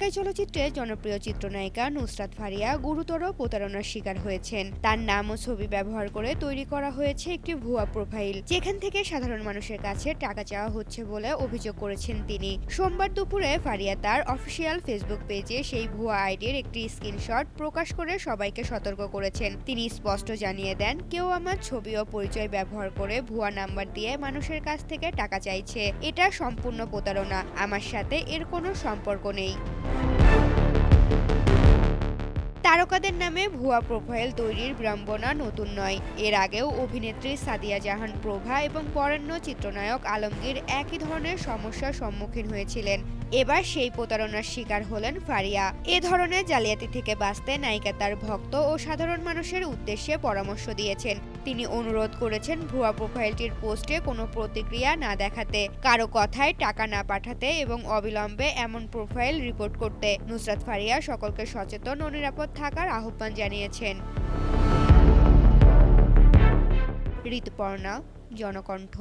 ঢাকাই চলচ্চিত্রে জনপ্রিয় চিত্রনায়িকা নুসরাত ফারিয়া গুরুতর প্রতারণার শিকার হয়েছেন। তার নাম ও ছবি ব্যবহার করে তৈরি করা হয়েছে একটি ভুয়া প্রোফাইল। যেখান থেকে সাধারণ মানুষের কাছে টাকা চাওয়া হচ্ছে বলে অভিযোগ করেছেন তিনি। সোমবার দুপুরে ফারিয়া তার অফিসিয়াল ফেসবুক পেজে সেই ভুয়া আইডির একটি স্ক্রিনশট প্রকাশ করে সবাইকে সতর্ক করেছেন। তিনি স্পষ্ট জানিয়ে দেন, কেউ আমার ছবি ও পরিচয় ব্যবহার করে ভুয়া নাম্বার দিয়ে মানুষের কাছ থেকে টাকা চাইছে। এটা সম্পূর্ণ প্রতারণা। আমার সাথে এর কোনো সম্পর্ক নেই। তারকাদের নামে ভুয়া প্রোফাইল তৈরির বিড়ম্বনা নতুন নয়। এর আগেও অভিনেত্রী সাদিয়া জাহান প্রভা এবং বরেণ্য চিত্রনায়ক আলমগীর একই ধরনের সমস্যার সম্মুখীন হয়েছিলেন। এবার সেই প্রতারণার শিকার হলেন ফারিয়া। এ ধরনের জালিয়াতি থেকে বাঁচতে নায়িকা তার ভক্ত ও সাধারণ মানুষের উদ্দেশ্যে পরামর্শ দিয়েছেন। তিনি অনুরোধ করেছেন ভুয়া প্রোফাইলটির পোস্টে কোনো প্রতিক্রিয়া না দেখাতে, কারও কথায় টাকা না পাঠাতে এবং অবিলম্বে এমন প্রোফাইল রিপোর্ট করতে। নুসরাত ফারিয়া সকলকে সচেতন ও নিরাপদ থাকার আহ্বান জানিয়েছেন। ঋতুপর্ণা, জনকণ্ঠ।